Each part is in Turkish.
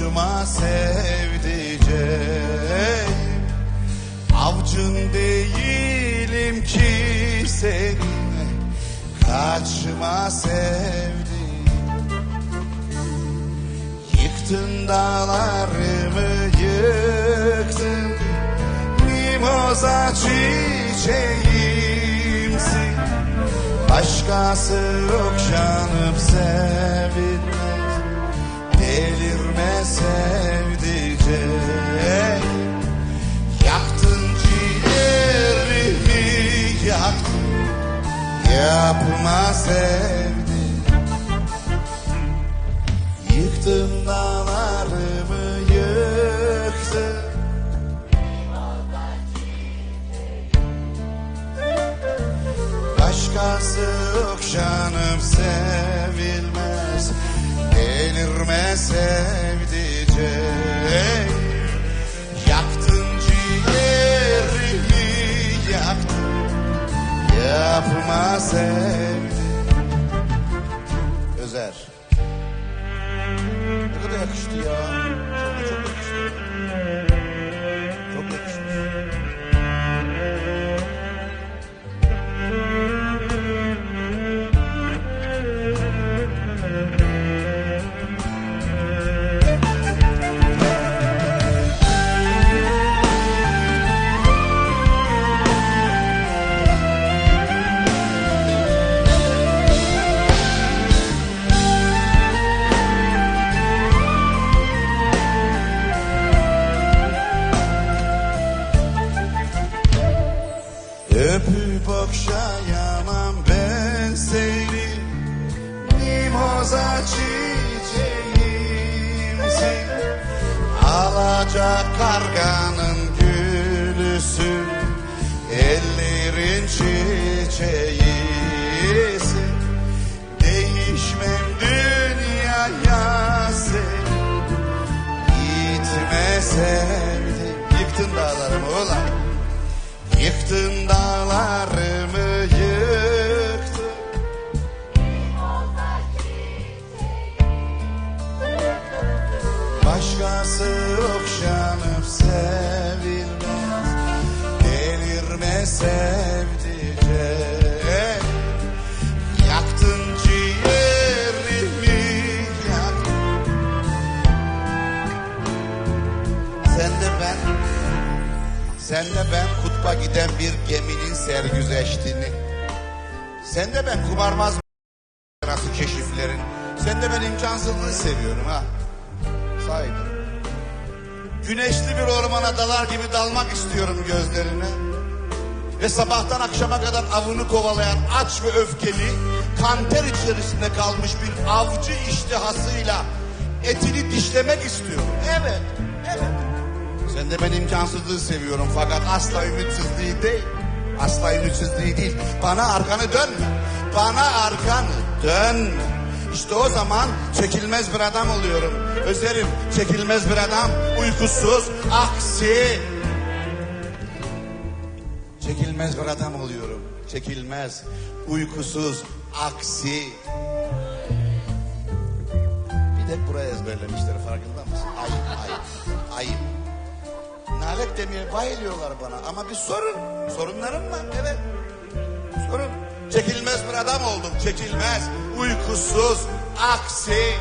Yapma sevdiceğim. Avcın değilim ki senin Kaçma sevdiğim. Yıktın dağlarımı yıktın. Mimoza çiçeğimsin. Başkası okşanıp sevilmez Yapma sevdi. Yıktın dağlarımı yıktın Başkası okşanıp sevilmez. Delirme sevdice Yapma Öpüp okşayamam ben seni. Mimoza çiçeğimsin Alacak karganın gülüsün Ellerin çiçeğisin Yaktın Sen de ben kutba giden bir geminin sergüzeştiğini. Sen de ben kumarbaz arası keşiflerin. Sen de ben imkansızlığı seviyorum ha. Saygı. Güneşli bir ormana dalar gibi dalmak istiyorum gözlerine. Ve sabahtan akşama kadar avını kovalayan aç ve öfkeli, kanter içerisinde kalmış bir avcı iştihasıyla etini dişlemek istiyorum. Evet, evet. Sen de ben imkansızlığı seviyorum fakat asla ümitsizliği değil. Asla ümitsizliği değil. Bana arkanı dönme. Bana arkanı dönme. İşte o zaman çekilmez bir adam oluyorum. Özerim çekilmez bir adam. Uykusuz, aksi. Çekilmez bir adam oluyorum. Çekilmez, uykusuz, aksi. Bir de buraya ezberlemişler farkında mısın? Ayıp, ayıp, ayıp. Nalet demeye bayılıyorlar bana ama bir sorun. Sorunlarım var evet. Sorun. Çekilmez bir adam oldum. Çekilmez. Uykusuz. Aksi.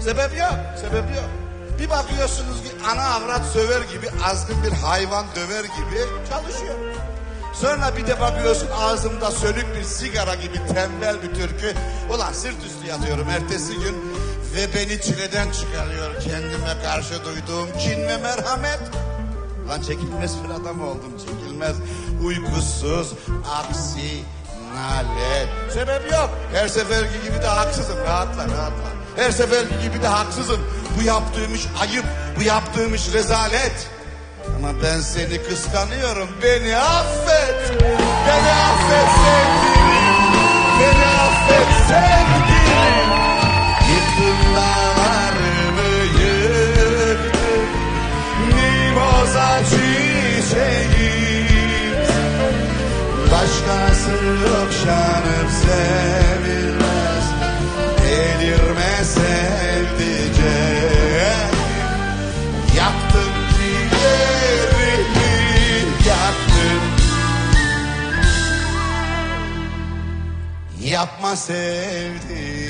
Sebep yok. Sebep yok. Bir bakıyorsunuz ki ana avrat söver gibi azgın bir hayvan döver gibi çalışıyor. Sonra bir de bakıyorsun ağzımda sönük bir sigara gibi tembel bir türkü. Ulan sırt üstü yatıyorum ertesi gün ve beni çileden çıkarıyor kendime karşı duyduğum kin ve merhamet. Lan çekilmez bir adam oldum çekilmez. Uykusuz, aksi, nalet. Sebep yok. Her seferki gibi de haksızım. Rahatla rahatla. Her seferki gibi de haksızım. Bu yaptığım ayıp. Bu yaptığım iş rezalet. Ama ben seni kıskanıyorum. Beni affet. Beni affet sevgilim. Beni affet sevgilim. Yıktın dağlarımı yıktın. Mimoza çiçeğim. Başkası okşanıp sevilmez. Delirme yapma sevdim